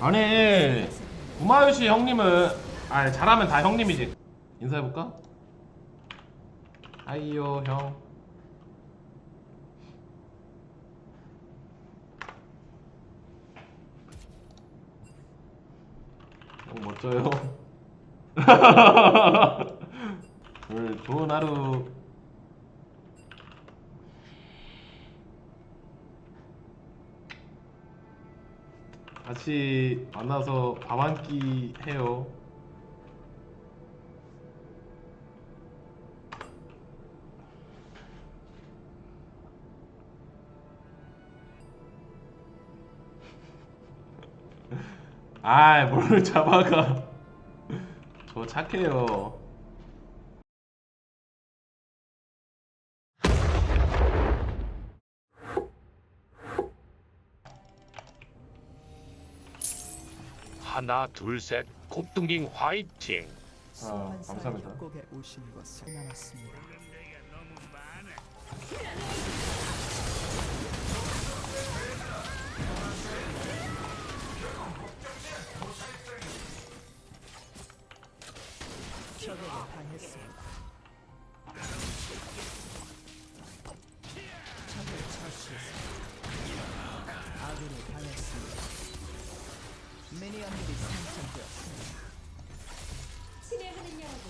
아니 구마요시 형님은 아 잘하면 다 형님이지. 인사해볼까? 하이요 형. 너무 멋져요. 오늘 좋은 하루 같이 만나서 밥 한 끼 해요. 아, 뭘 잡아가. 저 착해요. 하나 둘셋 곱둥이 화이팅 아, 감사합니다. 협곡에 오신 것을 남았습니다. 적에게 당했습니다. 미니언들이 생성되었습니다. 신의 하는 여러분,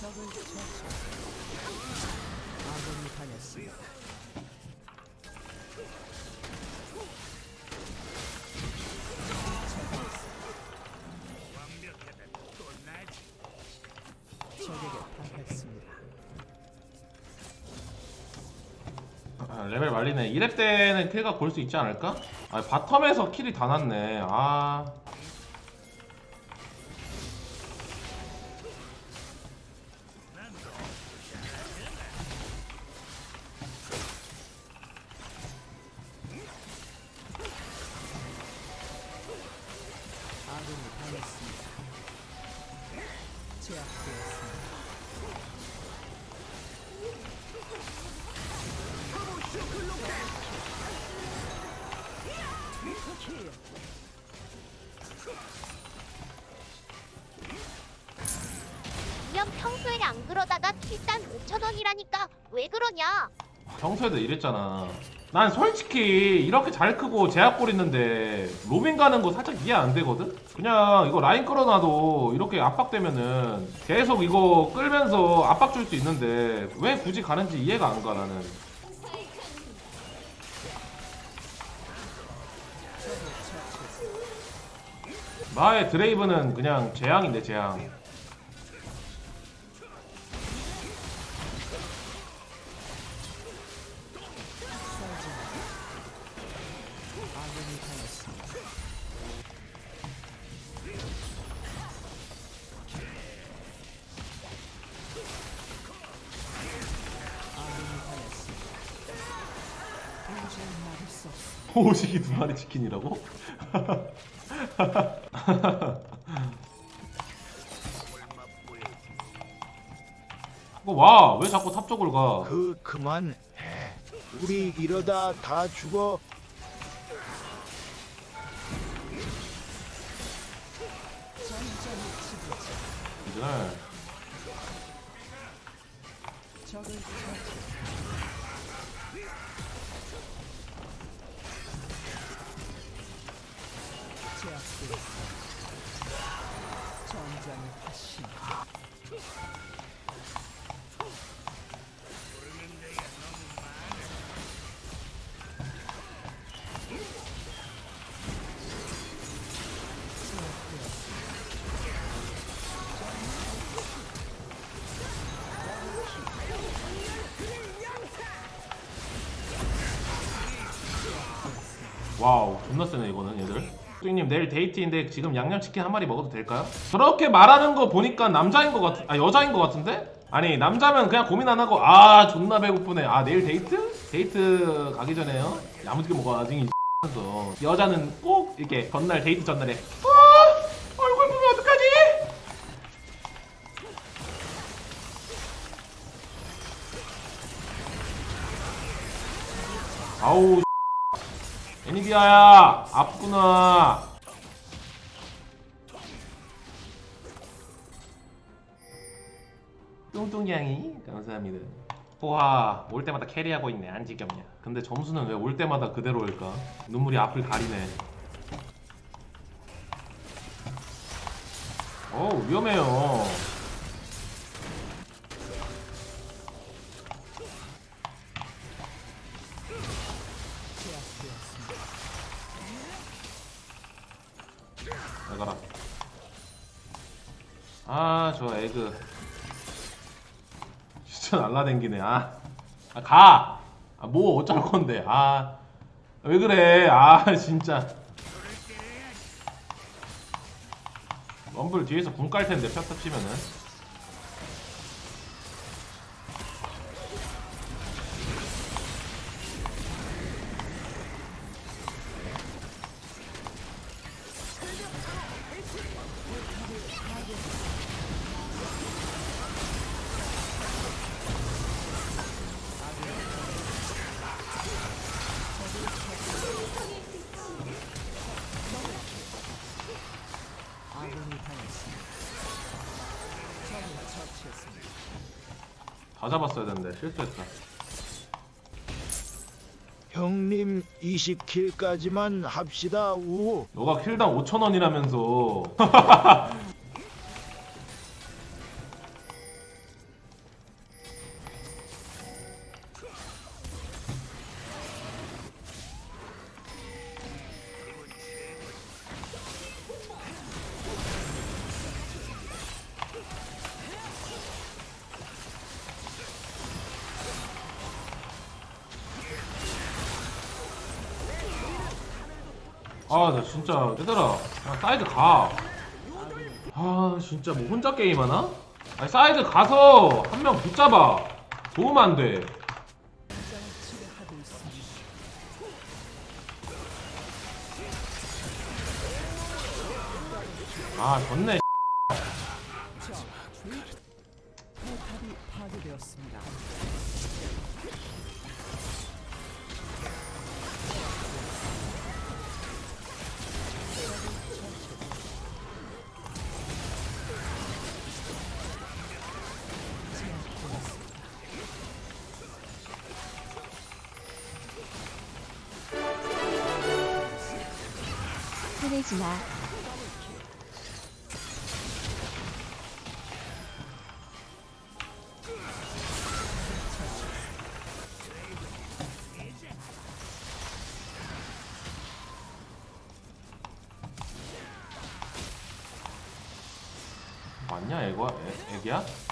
적을 처치했습니다. 아군이 당했습니다. 적에게 당했습니다. 아, 레벨 말리네. 2렙 때는 킬가 볼수 있지 않을까? 아, 바텀에서 킬이 다 났네. 아. 면 평소에 안 그러다가 킬단 5천 원이라니까 왜 그러냐? 평소에도 이랬잖아. 난 솔직히 이렇게 잘 크고 제압골 있는데 로빈 가는 거 살짝 이해 안 되거든? 그냥 이거 라인 끌어놔도 이렇게 압박되면은 계속 이거 끌면서 압박 줄 수 있는데 왜 굳이 가는지 이해가 안 가 나는. 나의 드레이브는 그냥 재앙인데 재앙. 호식이 두 마리 치킨이라고? 와, 왜 자꾸 탑 쪽을 가? 그 그만 해. 우리 이러다 다 죽어. 이제 적을 처치. 와우, 존나 세네 이거는 얘들. 수님 내일 데이트인데 지금 양념치킨 한 마리 먹어도 될까요? 저렇게 말하는 거 보니까 남자인 것 같, 아 여자인 것 같은데? 아니 남자면 그냥 고민 안 하고 아 존나 배고프네. 아 내일 데이트? 데이트 가기 전에요. 야무지게 먹어야지. 하면서 여자는 꼭 이렇게 전날 데이트 전날에 아 얼굴 보면 어떡하지? 아우 애니비아야 아프구나. 뚱뚱양이 감사합니다. 우와 올 때마다 캐리하고 있네 안 지겹냐. 근데 점수는 왜 올 때마다 그대로일까? 눈물이 앞을 가리네. 어 위험해요 아저 에그. 진짜 날라댕기네 아가! 아, 뭐 어쩔 건데 아. 왜 그래 아 진짜. 럼블 뒤에서 궁 깔 텐데 펴터 치면은 다 잡았어야 되는데 실수했다 형님 20킬까지만 합시다. 우. 너가 킬당 5천 원이라면서 아 나 진짜 얘들아 그냥 사이드 가. 아 진짜 뭐 혼자 게임하나? 아니 사이드 가서 한 명 붙잡아. 도움 안 돼. 아 졌네. 화내지 마. 맞냐 애가 애, 애기야?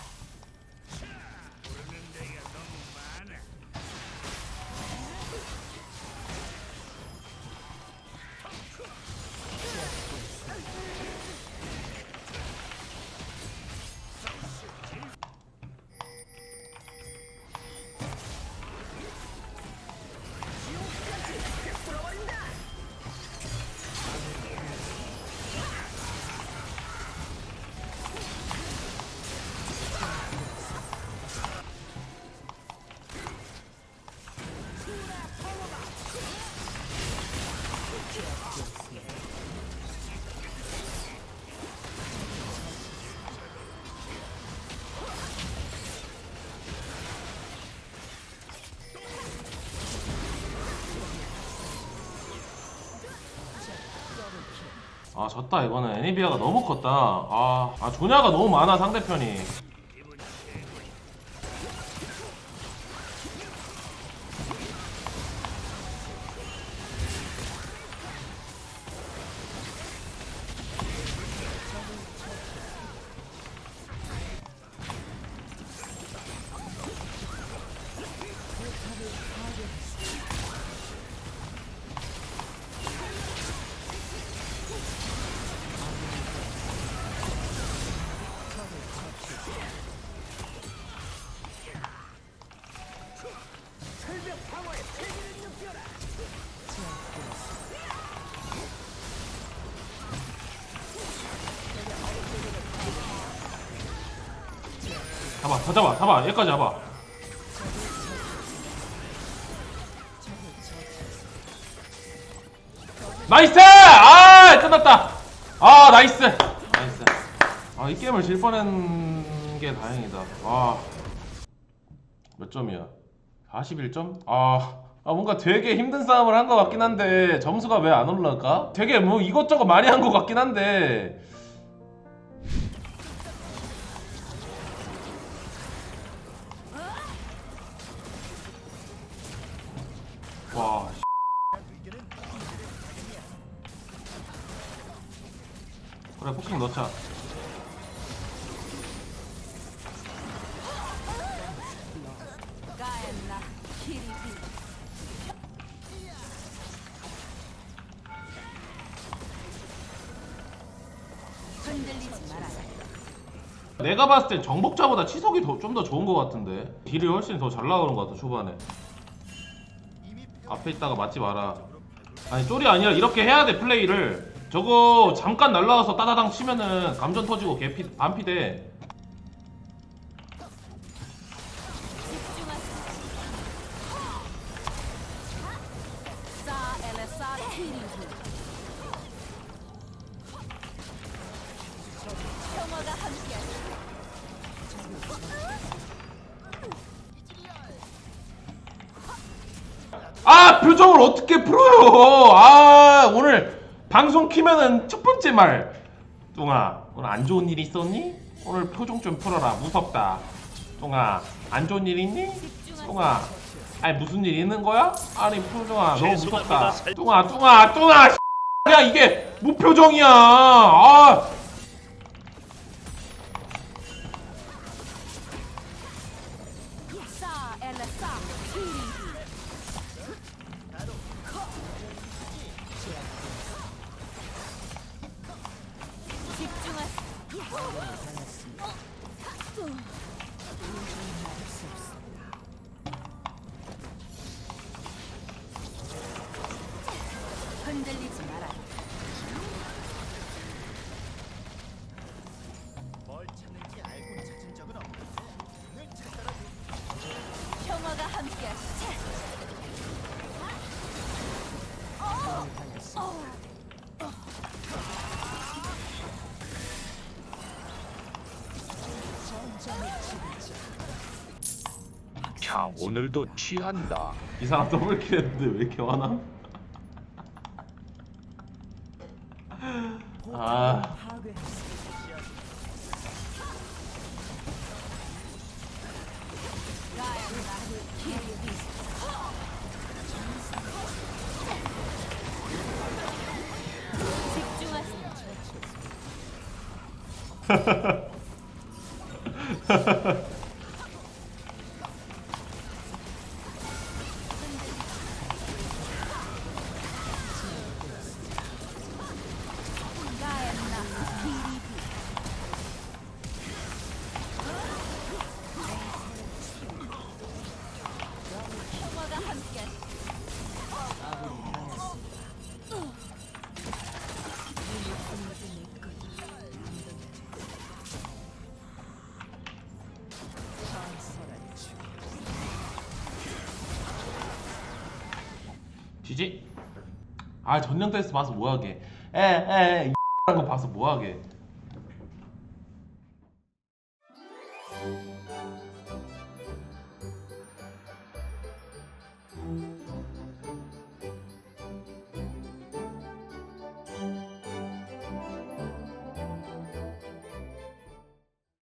아 졌다 이거는 애니비아가 너무 컸다. 아, 아 조냐가 너무 많아 상대편이. 잡아, 다 잡아, 잡아, 여기까지 잡아. 나이스! 아 끝났다. 아 나이스. 나이스. 아 이 게임을 질 뻔한 게 다행이다. 와. 몇 점이야? 41점? 아. 아 뭔가 되게 힘든 싸움을 한 것 같긴 한데 점수가 왜 안 올라갈까? 되게 뭐 이것저것 많이 한 것 같긴 한데 와 씨. 그래 폭킹 넣자 내가 봤을 땐 정복자보다 치석이 좀 더 좋은 것 같은데. 딜이 훨씬 더 잘 나오는 것 같아 초반에. 앞에 있다가 맞지 마라. 아니 쫄이 아니라 이렇게 해야 돼 플레이를. 저거 잠깐 날라와서 따다당 치면은 감전 터지고 개피 반피 돼 표정을 어떻게 풀어요? 아 오늘 방송 키면은 첫 번째 말. 뚱아 오늘 안 좋은 일 있었니? 오늘 표정 좀 풀어라. 무섭다. 뚱아 안 좋은 일 있니? 뚱아 아니 무슨 일 있는 거야? 아니 표정아 너무 무섭다. 뚱아 뚱아 뚱아 야 이게 무표정이야. 아 흔들리지 캬 오늘도 취한다. 이 사람 더블킬 했는데 왜 이렇게 화나? 아 지지? 아 전령 테스트 봐서 뭐하게 에에 이거 봐서 뭐하게